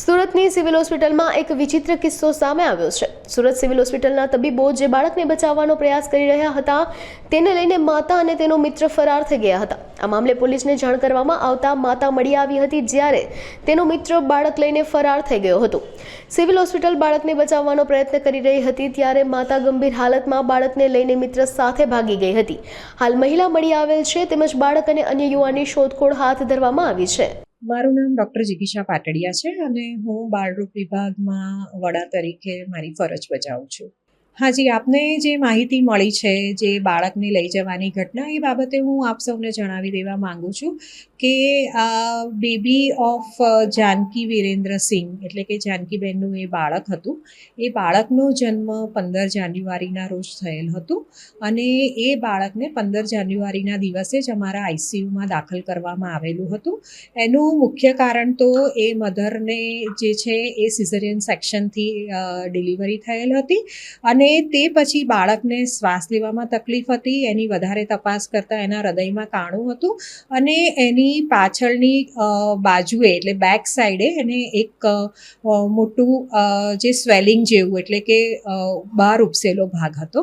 સુરતની સિવિલ હોસ્પિટલમાં એક વિચિત્ર કિસ્સો સામે આવ્યો છે. સુરત સિવિલ હોસ્પિટલના તબીબો જે બાળકને બચાવવાનો પ્રયાસ કરી રહ્યા હતા, તેને લઈને માતા અને તેનો મિત્ર ફરાર થઈ ગયા હતા. આ મામલે પોલીસને જાણ કરવામાં આવતા માતા મળી આવી હતી જ્યારે તેનો મિત્ર બાળક લઈને ફરાર થઈ ગયો હતો. સિવિલ હોસ્પિટલ બાળકને બચાવવાનો પ્રયત્ન કરી રહી હતી ત્યારે માતા ગંભીર હાલતમાં બાળકને લઈને મિત્ર સાથે ભાગી ગઈ હતી. હાલ મહિલા મળી આવેલ છે, તેમજ બાળક અને અન્ય યુવાનની શોધખોળ હાથ ધરવામાં આવી છે. મારું નામ ડૉક્ટર જિગીશા પાટડિયા છે અને હું બાળરોગ વિભાગમાં વડા તરીકે મારી ફરજ બજાવું છું. હાજી આપને જે માહિતી મળી છે જે બાળકને લઈ જવાની ઘટના, એ બાબતે હું આપ સૌને જણાવી દેવા માંગુ છું કે બેબી ઓફ જાનકી વિરેન્દ્રસિંહ એટલે કે જાનકીબેનનું એ બાળક હતું. એ બાળકનો જન્મ પંદર જાન્યુઆરીના રોજ થયેલ હતું અને એ બાળકને પંદર જાન્યુઆરીના દિવસે જ અમારા આઈસીયુમાં દાખલ કરવામાં આવેલું હતું. એનું મુખ્ય કારણ તો એ મધરને જે છે એ સિઝરિયન સેક્શનથી ડિલિવરી થયેલ હતી અને તે પછી બાળકને શ્વાસ લેવામાં તકલીફ હતી, એની વધારે તપાસ કરતાં એના હૃદયમાં કાણું હતું અને એની પાછળની બાજુએ એટલે બેક સાઈડે એને એક મોટું જે સ્વેલિંગ જેવું એટલે કે બહાર ઉપસેલો ભાગ હતો.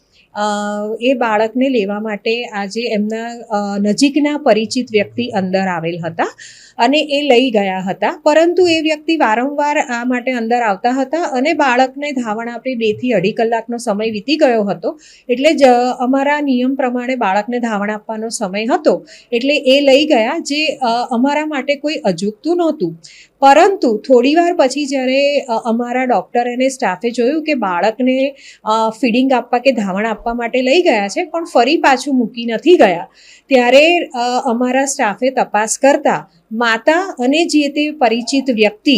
એ બાળકને લેવા માટે આજે એમના નજીકના પરિચિત વ્યક્તિ અંદર આવેલ હતા અને એ લઈ ગયા હતા. પરંતુ એ વ્યક્તિ વારંવાર આ માટે અંદર આવતા હતા અને બાળકને ધાવણ આપી બેથી અઢી કલાકનો સમય વીતી ગયો હતો. એટલે જ અમારા નિયમ પ્રમાણે બાળકને ધાવણ આપવાનો સમય હતો. એટલે એ લઈ ગયા જે અમારા માટે કોઈ અજુગતું નહોતું. પરંતુ થોડીવાર પછી જ્યારે અમારા ડૉક્ટર અને સ્ટાફે જોયું કે બાળકને ફીડિંગ આપવા કે ધાવણ આપવા માટે લઈ ગયા છે, પણ ફરી પાછું મૂકી નથી ગયા, ત્યારે અમારા સ્ટાફે તપાસ કરતા માતા અને જે તે પરિચિત વ્યક્તિ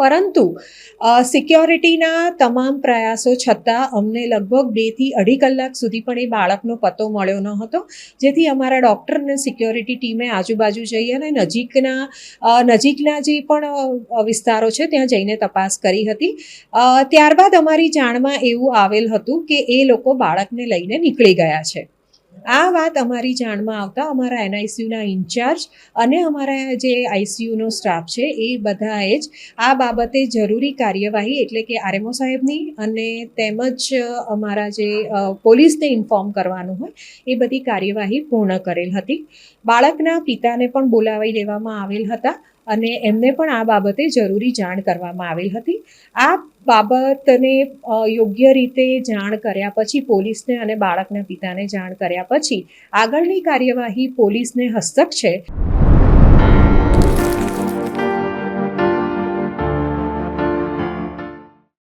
પરંતુ સિક્યોરિટીના તમામ પ્રયાસો છતાં અમને લગભગ બેથી અઢી કલાક સુધી પણ એ બાળકનો પતો મળ્યો ન હતો. જેથી અમારા ડૉક્ટર અને સિક્યોરિટી ટીમે આજુબાજુ જઈ અને નજીકના નજીકના જે પણ વિસ્તારો છે ત્યાં જઈને તપાસ કરી હતી. ત્યારબાદ અમારી જાણમાં એવું આવેલ હતું કે એ લોકો બાળકને લઈને નીકળી ગયા છે. આ વાત અમારી જાણમાં આવતા અમારા એનઆઈસીયુના ઇન્ચાર્જ અને અમારા જે આઈસીયુનો સ્ટાફ છે, એ બધાએ જ આ બાબતે જરૂરી કાર્યવાહી એટલે કે આરએમઓ સાહેબની અને તેમજ અમારા જે પોલીસને ઇન્ફોર્મ કરવાનું હોય, એ બધી કાર્યવાહી પૂર્ણ કરેલ હતી. બાળકના પિતાને પણ બોલાવી લેવામાં આવેલ હતા. અને એમને પણ આ બાબતે જરૂરી જાણ કરવામાં આવેલ હતી. આ બાબતને યોગ્ય રીતે જાણ કર્યા પછી પોલીસને અને બાળકના પિતાને જાણ કર્યા પછી આગળની કાર્યવાહી પોલીસને હસ્તક છે.